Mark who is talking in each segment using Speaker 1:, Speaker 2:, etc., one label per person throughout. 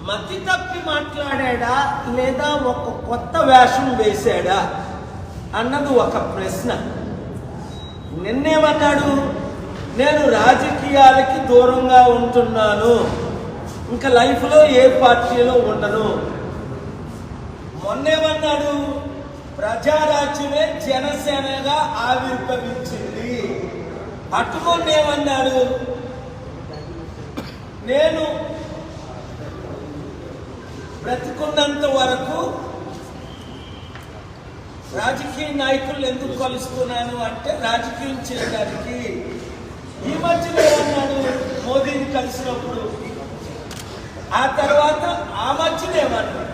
Speaker 1: మతి తప్పి మాట్లాడా లేదా ఒక కొత్త వేషం వేశాడా అన్నది ఒక ప్రశ్న. నిన్నేమన్నాడు నేను రాజకీయాలకి దూరంగా ఉంటున్నాను ఇంకా లైఫ్లో ఏ పార్టీలో ఉండను. మొన్నేమన్నాడు ప్రజారాజ్యమే జనసేనగా ఆవిర్భవించింది. అటుకొన్నేమన్నాడు నేను బ్రతికున్నంత వరకు రాజకీయ నాయకులు ఎందుకు కలుస్తున్నాను అంటే రాజకీయం చేయడానికి. ఈ మధ్యలో ఏమన్నాడు? మోదీని కలిసినప్పుడు. ఆ తర్వాత ఆ మధ్యలో ఏమన్నాడు?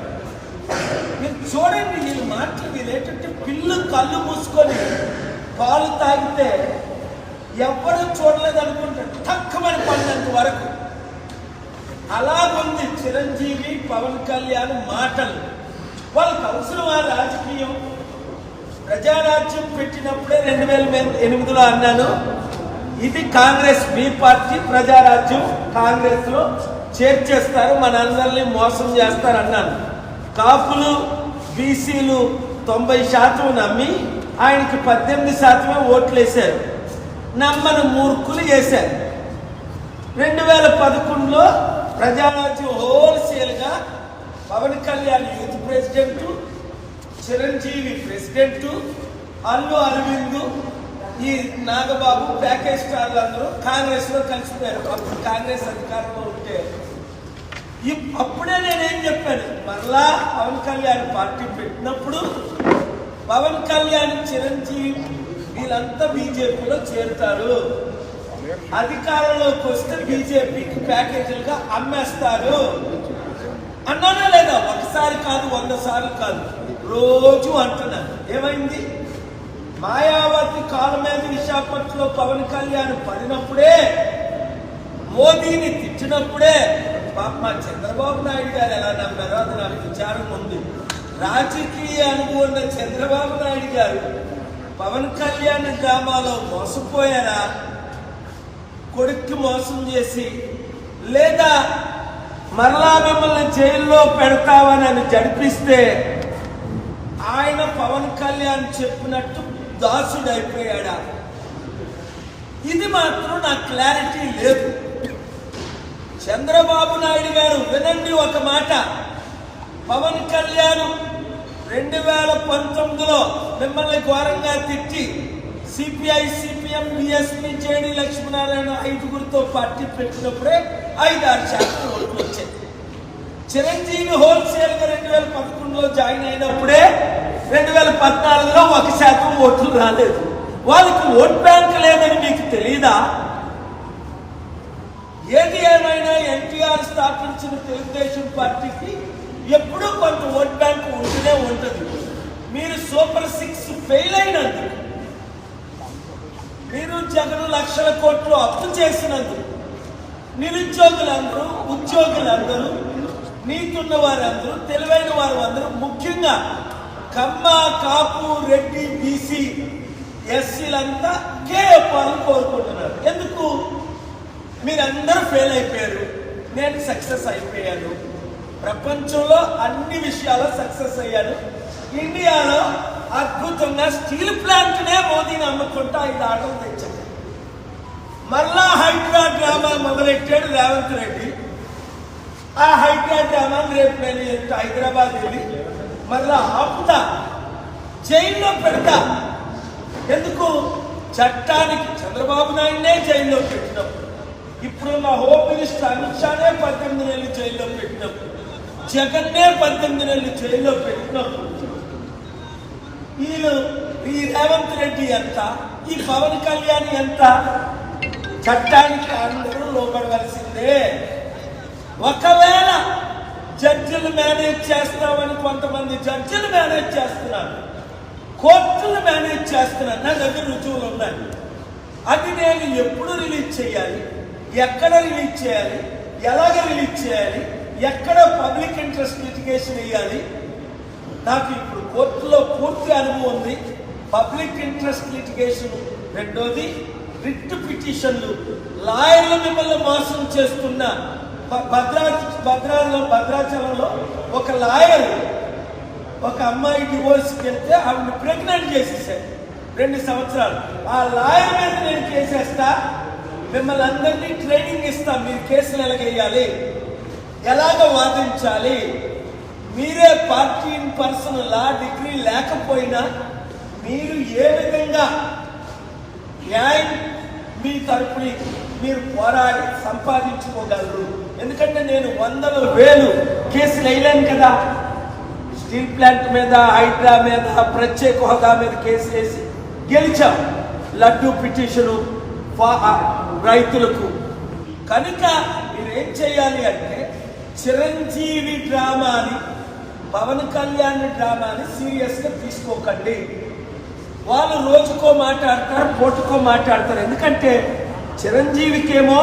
Speaker 1: మీరు చూడండి వీళ్ళు మాటలు వీళ్ళు ఏంటంటే పిల్లు కళ్ళు మూసుకొని పాలు తాగితే ఎవ్వరూ చూడలేదు అనుకుంటారు తక్కువని పడినంత వరకు. అలాగుంది చిరంజీవి పవన్ కళ్యాణ్ మాటలు. వాళ్ళకి అవసరం ఆ రాజకీయం? ప్రజారాజ్యం పెట్టినప్పుడే రెండు వేల ఎనిమిదిలో అన్నాను. ఇది కాంగ్రెస్ బి పార్టీ ప్రజారాజ్యం. కాంగ్రెస్లో చేర్చేస్తారు మనందరినీ మోసం చేస్తారు అన్నాను కాపులు బీసీలు తొంభై శాతం నమ్మి ఆయనకి పద్దెనిమిది శాతమే ఓట్లు వేశారు నమ్మని మూర్ఖులు వేశారు రెండు వేల పదకొండులో ప్రజారాజ్యం హోల్సేల్గా Pawan Kalyan youth president Chiranjeevi president Allu Aravind ఈ నాగబాబు ప్యాకేజ్ స్టార్లు అందరూ కాంగ్రెస్లో కలిసిపోయారు. అప్పుడు కాంగ్రెస్ అధికారంలో ఉంటే అప్పుడే నేనేం చెప్పాను? మరలా పవన్ కళ్యాణ్ పార్టీ పెట్టినప్పుడు పవన్ కళ్యాణ్ చిరంజీవి వీళ్ళంతా బీజేపీలో చేరుతారు. అధికారంలోకి వస్తే బీజేపీకి ప్యాకేజీలుగా అమ్మేస్తారు. అన్నానా లేదా? ఒకసారి కాదు వంద సార్లు కాదు. రోజు అంటున్నాను ఏమైంది? మాయావతి కాలం మీద విశాఖపట్నంలో పవన్ కళ్యాణ్ పడినప్పుడే మోదీని తిట్టినప్పుడే మా చంద్రబాబు నాయుడు గారు ఎలా నమ్మారో అది నాకు విచారం ఉంది. రాజకీయ అనుభవం చంద్రబాబు నాయుడు గారు పవన్ కళ్యాణ్ డ్రామాలో మోసపోయారా? కొడుక్కి మోసం చేసి లేదా మరలా మిమ్మల్ని జైల్లో పెడతామని అని జడిపిస్తే ఆయన పవన్ కళ్యాణ్ చెప్పినట్టు దాసుడు అయిపోయాడా ఇది మాత్రం నాకు క్లారిటీ లేదు. చంద్రబాబు నాయుడు గారు వినండి ఒక మాట. పవన్ కళ్యాణ్ రెండు వేల పంతొమ్మిదిలో మిమ్మల్ని ఘోరంగా తిట్టి CPI CPM BSP JD Lakshminarayana ఐదుగురితో party పెట్టినప్పుడే ఐదు ఆరు శాతం ఓట్లు వచ్చాయి. చిరంజీవి హోల్సేల్గా రెండు వేల పదకొండులో జాయిన్ అయినప్పుడే రెండు వేల పద్నాలుగులో ఒక శాతం ఓట్లు రాలేదు. వాళ్ళకి ఓట్ బ్యాంక్ లేదని మీకు తెలియదా ఏది ఏమైనా ఎన్టీఆర్ స్థాపించిన తెలుగుదేశం పార్టీకి ఎప్పుడూ కొంత ఓట్ బ్యాంక్ ఉంటూనే ఉంటుంది. మీరు సూపర్ సిక్స్ ఫెయిల్ అయినందుకు జగన్ లక్షల కోట్లు అప్పు చేసినందుకు నిరుద్యోగులందరూ ఉద్యోగులందరూ నీతున్న వారందరూ తెలివైన వారు అందరూ ముఖ్యంగా కమ్మ కాపు రెడ్డి బీసీ ఎస్సీలంతా కేఎఫ్ఆర్ని కోరుకుంటున్నారు. ఎందుకు? మీరందరూ ఫెయిల్ అయిపోయారు. నేను సక్సెస్ అయిపోయాను. ప్రపంచంలో అన్ని విషయాల్లో సక్సెస్ అయ్యాను. ఇండియాలో అద్భుతంగా స్టీల్ ప్లాంట్నే మోదీని అమ్ముకుంటా ఐదు ఆటలు మళ్ళా హైడ్రా డ్రామా మొదలెట్టాడు రేవంత్ రెడ్డి. ఆ హైడ్రా డ్రామాని రేపు నేను హైదరాబాద్ వెళ్ళి మళ్ళా ఆపుతా జైల్లో పెడతా. ఎందుకు? చట్టానికి చంద్రబాబు నాయుడునే జైల్లో పెట్టినప్పుడు ఇప్పుడు మా హోమ్ మినిస్టర్ అమిత్ షానే పద్దెనిమిది నెలలు జైల్లో పెట్టినప్పుడు జగన్నే పద్దెనిమిది నెలలు జైల్లో పెట్టినప్పుడు వీళ్ళు ఈ రేవంత్ రెడ్డి ఎంత? ఈ పవన్ కళ్యాణ్ ఎంత? చట్టానికి అందరూ లోపడవలసిందే ఒకవేళ జడ్జిలు మేనేజ్ చేస్తామని కొంతమంది జడ్జిలు మేనేజ్ చేస్తున్నారు. కోర్టులు మేనేజ్ చేస్తున్నారు. నా దగ్గర రుజువులు ఉన్నాయి. అది నేను ఎప్పుడు రిలీజ్ చేయాలి? ఎక్కడ రిలీజ్ చేయాలి? ఎలాగ రిలీజ్ చేయాలి? ఎక్కడ పబ్లిక్ ఇంట్రెస్ట్ లిటిగేషన్ వేయాలి? నాకు ఇప్పుడు కోర్టులో పూర్తి అనుభవం ఉంది. పబ్లిక్ ఇంట్రెస్ట్ లిటిగేషన్ రెండోది. రిట్ పిటిషన్లు లాయర్లు మిమ్మల్ని మోసం చేస్తున్న భద్రా భద్రాలో భద్రాచలంలో ఒక లాయర్ ఒక అమ్మాయి డివోర్స్కి వెళ్తే ఆవిడ ప్రెగ్నెంట్ చేసేసాడు రెండు సంవత్సరాలు. ఆ లాయర్ మీద నేను కేసేస్తా మిమ్మల్ని అందరినీ ట్రైనింగ్ ఇస్తా మీరు కేసులు ఎలాగేయాలి ఎలాగ వాదించాలి? మీరే party in person law degree లేకపోయినా మీరు ఏ విధంగా న్యాయం మీ తరపుని మీరు పోరాడి సంపాదించుకోగలరు. ఎందుకంటే నేను వందల వేలు కేసులు వేయలేను కదా. స్టీల్ ప్లాంట్ మీద హైడ్రా మీద ప్రత్యేక హోదా మీద కేసు వేసి గెలిచాం. లడ్డు పిటిషను రైతులకు. కనుక మీరేం చేయాలి అంటే చిరంజీవి డ్రామాని పవన్ కళ్యాణ్ డ్రామాని సీరియస్గా తీసుకోకండి. వాళ్ళు రోజుకో మాట్లాడతారు పూటకో మాట్లాడతారు. ఎందుకంటే చిరంజీవికేమో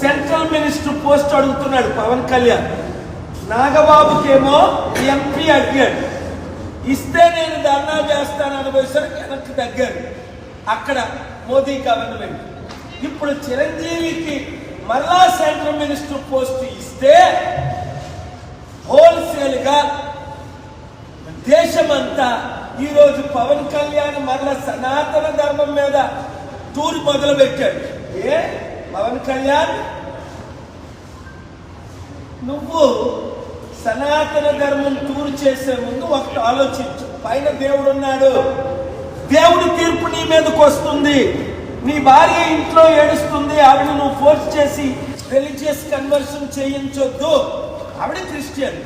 Speaker 1: సెంట్రల్ మినిస్టర్ పోస్ట్ అడుగుతున్నాడు పవన్ కళ్యాణ్. నాగబాబుకేమో ఎంపీ అడిగాడు. ఇస్తే నేను ధర్నా చేస్తాను అనుభవిసరికి వెనక్కి తగ్గారు. అక్కడ మోదీ గవర్నమెంట్. ఇప్పుడు చిరంజీవికి మరలా సెంట్రల్ మినిస్టర్ పోస్ట్ ఇస్తే హోల్సేల్గా దేశమంతా ఈరోజు పవన్ కళ్యాణ్ మరల సనాతన ధర్మం మీద టూర్ మొదలు పెట్టాడు ఏ? పవన్ కళ్యాణ్? నువ్వు సనాతన ధర్మం టూర్ చేసే ముందు ఒకటి ఆలోచించు. పైన దేవుడు ఉన్నాడు దేవుడి తీర్పు నీ మీదకు వస్తుంది. నీ భార్య ఇంట్లో ఏడుస్తుంది. ఆవిడ నువ్వు ఫోర్స్ చేసి రిలీజియస్ కన్వర్షన్ చేయించొద్దు. ఆవిడ క్రిస్టియన్.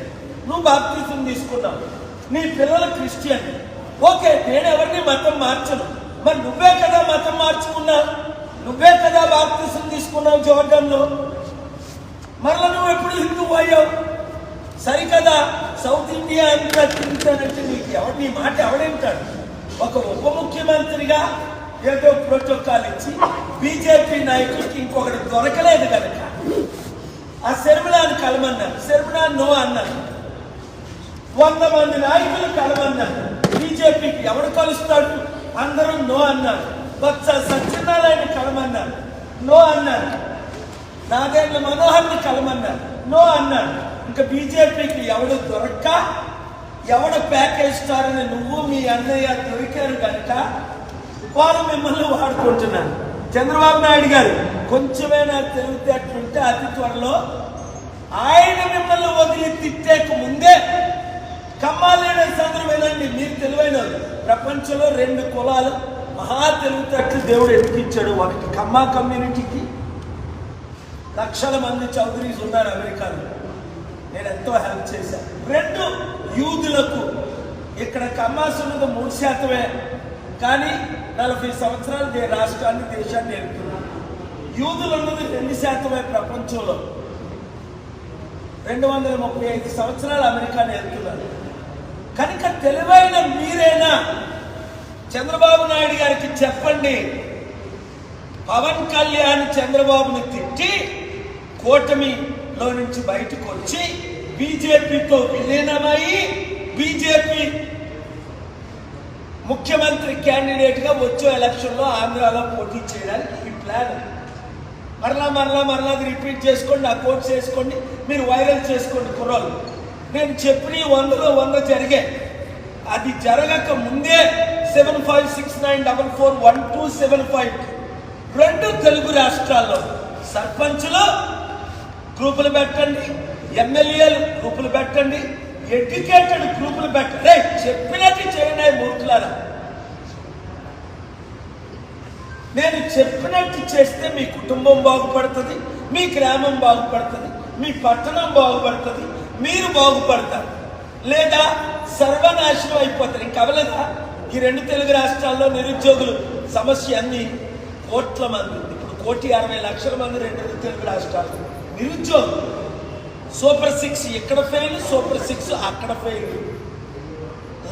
Speaker 1: నువ్వు బాప్తిజం తీసుకున్నావు. నీ పిల్లలు క్రిస్టియన్. ఓకే నేను ఎవరిని మతం మార్చను. మరి నువ్వే కదా మతం మార్చుకున్నా నువ్వే కదా బాప్తిసం తీసుకున్నావు జోర్డన్లో? మరలా నువ్వు ఎప్పుడు హిందూ అయ్యావు? సరికదా? సౌత్ ఇండియా అంతా తిరుగుతానంటే నీకు ఎవడు నీ మాట ఎవడేంటాడు? ఒక ఉప ముఖ్యమంత్రిగా ఏదో ప్రోటోకాల్ ఇచ్చి బీజేపీ నాయకుడికి ఇంకొకటి దొరకలేదు కనుక ఆ శర్మిలాని కలమన్నాను శర్మిలా నో అన్నారు. వంద మంది నాయకులు కలమన్నాను బీజేపీకి ఎవడు కలుస్తాడు? అందరూ నో అన్నారు. బొత్స సత్యనారాయణ కలమన్నారు. నో అన్నారు. నాగేంద్ర మనోహర్ని కలమన్నారు. నో అన్నారు. ఇంకా బీజేపీకి ఎవడు దొరక్క? ఎవడు ప్యాకేజ్ స్టార్ నువ్వు మీ అన్నయ్య దొరికారు కనుక వారు మిమ్మల్ని వాడుకుంటున్నారు. చంద్రబాబు నాయుడు గారు కొంచెమైనా తెలివితేటలుంటే అతి త్వరలో ఆయన మిమ్మల్ని వదిలి తిట్టేక ముందే కమ్మాలేని అందరూ వినండి మీరు తెలివైన వాళ్ళు. ప్రపంచంలో రెండు కులాలు మహా తెలివితేటలు దేవుడు ఎదిగించాడు ఒకటి కమ్మ కమ్యూనిటీకి లక్షల మంది చౌదరీస్ ఉన్నారు అమెరికాలో. నేను ఎంతో హెల్ప్ చేశాను రెండు యూదులకు ఇక్కడ కమ్మాస్ ఉన్నది మూడు శాతమే. కానీ నలభై సంవత్సరాలు దే రాష్ట్రాన్ని దేశాన్ని వెళ్తున్నారు యూదులు ఉన్నది రెండు శాతమే ప్రపంచంలో. రెండు వందల ముప్పై ఐదు సంవత్సరాలు అమెరికాని వెళ్తున్నారు కనుక తెలివైన మీరేనా? చంద్రబాబు నాయుడు గారికి చెప్పండి. పవన్ కళ్యాణ్ చంద్రబాబుని తిట్టి కూటమిలో నుంచి బయటకు వచ్చి బీజేపీతో విలీనమై బీజేపీ ముఖ్యమంత్రి క్యాండిడేట్గా వచ్చే ఎలక్షన్లో ఆంధ్రాలో పోటీ చేయడానికి ఈ ప్లాన్ మరలా మరలా మరలా అది రిపీట్ చేసుకోండి ఆ కోర్ట్ చేసుకోండి మీరు వైరల్ చేసుకోండి కుర్రోలు నేను చెప్పిన వందలో వంద జరిగే అది జరగక ముందే seven five six nine double four one two seven five రెండు తెలుగు రాష్ట్రాల్లో సర్పంచ్లు గ్రూపులు పెట్టండి ఎమ్మెల్యేలు గ్రూపులు పెట్టండి ఎడ్యుకేటెడ్ గ్రూపులు పెట్టండి. చెప్పినట్టు చేయండి మూర్ఖులారా నేను చెప్పినట్టు చేస్తే మీ కుటుంబం బాగుపడుతుంది మీ గ్రామం బాగుపడుతుంది మీ పట్టణం బాగుపడుతుంది మీరు బాగుపడతారు. లేదా సర్వనాశనం అయిపోతారు. ఇంకా అవలేదా ఈ రెండు తెలుగు రాష్ట్రాల్లో నిరుద్యోగులు సమస్య అన్ని కోట్ల మంది. ఇప్పుడు కోటి అరవై లక్షల మంది రెండు తెలుగు రాష్ట్రాలు. నిరుద్యోగులు. సూపర్ సిక్స్ ఇక్కడ ఫెయిల్ సూపర్ సిక్స్ అక్కడ ఫెయిల్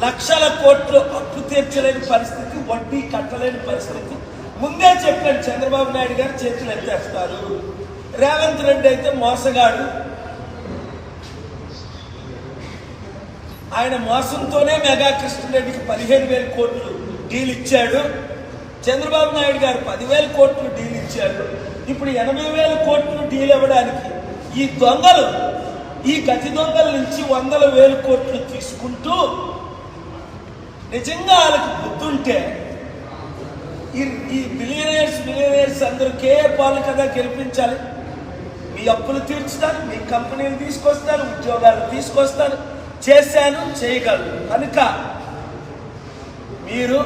Speaker 1: లక్షల కోట్లు అప్పు తీర్చలేని పరిస్థితి వడ్డీ కట్టలేని పరిస్థితి. ముందే చెప్పాను చంద్రబాబు నాయుడు గారు చేతులు ఎత్తేస్తారు. రేవంత్ రెడ్డి అయితే మోసగాడు. ఆయన మోసంతోనే మెగా కృష్ణరెడ్డికి పదిహేను వేల కోట్లు డీల్ ఇచ్చాడు. చంద్రబాబు నాయుడు గారు పదివేల కోట్లు డీల్ ఇచ్చాడు. ఇప్పుడు ఎనభై వేల కోట్లు డీల్ ఇవ్వడానికి ఈ దొంగలు ఈ గతి దొంగల నుంచి వందల వేలు కోట్లు తీసుకుంటూ నిజంగా వాళ్ళకి బుద్ధుంటే ఈ ఈ బిలియనర్స్ బిలియనర్స్ అందరూ కేఏ పాలు కదా గెలిపించాలి? మీ అప్పులు తీర్చుతారు మీ కంపెనీలు తీసుకొస్తారు ఉద్యోగాలు తీసుకొస్తారు. చేశాను చేయగలను. కనుక మీరు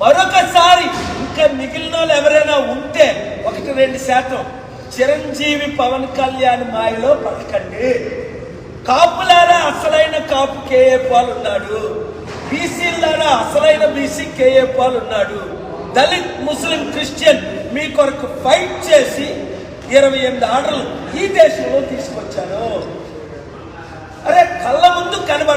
Speaker 1: మరొకసారి ఇంకా మిగిలిన వాళ్ళు ఎవరైనా ఉంటే ఒకటి రెండు శాతం చిరంజీవి పవన్ కళ్యాణ్ మాయలో పలకండి. కాపులారా అసలైన కాపు కేఏ పాల్ ఉన్నాడు. బీసీలారా అసలైన బీసీ కేఏ పాల్ ఉన్నాడు. దళిత్ ముస్లిం క్రిస్టియన్ మీ కొరకు ఫైట్ చేసి ఇరవై ఎనిమిది ఆర్డర్లు ఈ దేశంలో తీసుకొచ్చాను కళ్ళ ముందు కనబడ